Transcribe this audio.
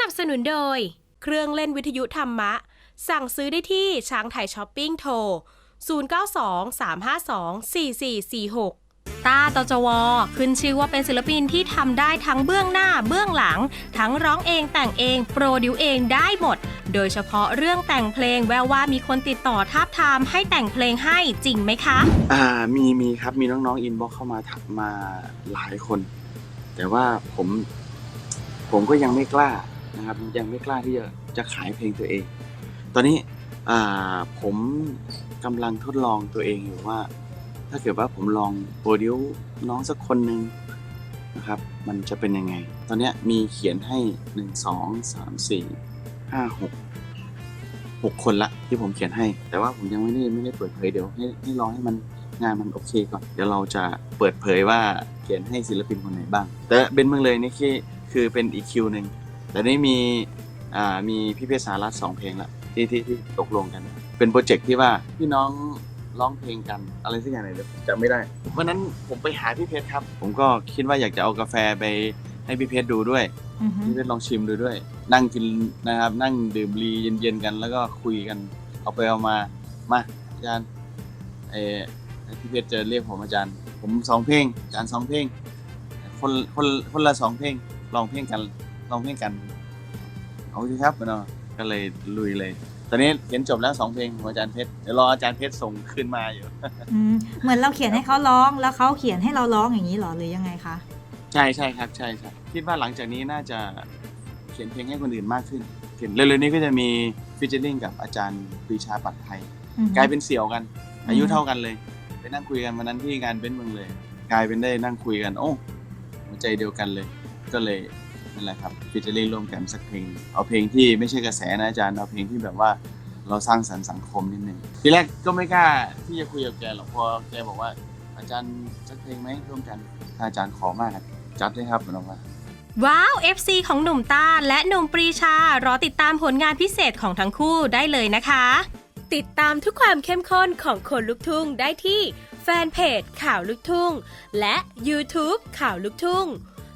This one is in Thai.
นับสนุนโดย เครื่องเล่นวิทยุธรรมะ สั่งซื้อได้ที่ช้างไทยช้อปปิ้งโทร 0923524446ตาตจว ขึ้นชื่อว่าเป็นศิลปินที่ทำได้ทั้งเบื้องหน้าเบื้องหลัง ทั้งร้องเองแต่งเอง โปรดิวเองได้หมด โดยเฉพาะเรื่องแต่งเพลงแววว่ามีคนติดต่อทาบทามให้แต่งเพลงให้จริงไหมคะ อ่ามีมีครับมีน้องๆอินบ็อกเข้ามาถักมาหลายคน แต่ว่าผม ผมก็ยังไม่กล้า นะครับยังไม่กล้าที่จะจะขายเพลงตัวเอง ตอนนี้ผมกำลังทดลองตัวเองอยู่ว่า ถ้าเกิดว่าผมลองโปรดิวน้องสักคนหนึ่งนะครับมันจะเป็นยังไง ตอนนี้มีเขียนให้หนึ่งสองสามสี่ห้าหกหกคนละที่ผมเขียนให้ แต่ว่าผมยังไม่ได้ไม่ได้เปิดเผยเดี๋ยวให้ให้รอให้มันงานมันโอเคก่อน เดี๋ยวเราจะเปิดเผยว่าเขียนให้ศิลปินคนไหนบ้าง แต่เบนเมืองเลยนี่คือคือเป็นอีกคิวหนึ่ง แต่นี่มีอ่ามีพี่เพชรสารัตน์สองเพลงละที่ที่ที่ตกลงกัน เป็นโปรเจกต์ที่ว่าพี่น้องร้องเพลงกันอะไรสักอย่างไหนเดี๋ยวผมจำไม่ได้วันนั้นผมไปหาพี่เพชรครับ ผมก็คิดว่าอยากจะเอากาแฟไปให้พี่เพชรดูด้วยพี่เพชรลองชิมดูด้วย นั่งกินนะครับ นั่งดื่มรีเย็นๆกัน แล้วก็คุยกัน เอาไปเอามามาอาจารย์เออพี่เพชรจะเรียกผมอาจารย์ ผมสองเพลงอาจารย์สองเพลงคนคนคนละสองเพลงลองเพลงกัน ลองเพลงกัน เอาสิครับเนาะก็เลยลุยเลย ตอนนี้เขียนจบแล้วสองเพลงของอาจารย์เพชรเดี๋ยวรออาจารย์เพชรส่งขึ้นมาอยู่อืมเหมือนเราเขียนให้เขาร้องแล้วเขาเขียนให้เราร้องอย่างนี้เหรอหรือยังไงคะใช่ใช่ครับใช่ใช่คิดว่าหลังจากนี้น่าจะเขียนเพลงให้คนอื่นมากขึ้นเขียนเร็วๆนี้ก็จะมีฟิชเชอร์ลิงกับอาจารย์ปรีชาปัดไทยอืมกลายเป็นเสี่ยวกันอืมอายุเท่ากันเลย ไปนั่งคุยกันวันนั้นที่งานเบ้นเมืองเลย กลายเป็นได้นั่งคุยกัน โอ้หัวใจเดียวกันเลย ก็เลย นั่นแหละครับฟิชเชอร์ลิงร่วมกันสักเพลง เอาเพลงที่ไม่ใช่กระแสนะอาจารย์เอาเพลงที่แบบว่าเราสร้างสรรค์สังคมนิดนึงทีแรกก็ไม่กล้าที่จะคุยกับแกหรอกพอแกบอกว่าอาจารย์สักเพลงไหมร่วมกันถ้าอาจารย์ขอมากครับจัดเลยครับมันออกมาว้าว FC ของหนุ่มต้าและหนุ่มปรีชารอติดตามผลงานพิเศษของทั้งคู่ได้เลยนะคะ ติดตามทุกความเข้มข้นของคนลุกทุ่งได้ที่แฟนเพจข่าวลุกทุ่ง และ YouTube ข่าวลุกทุ่ง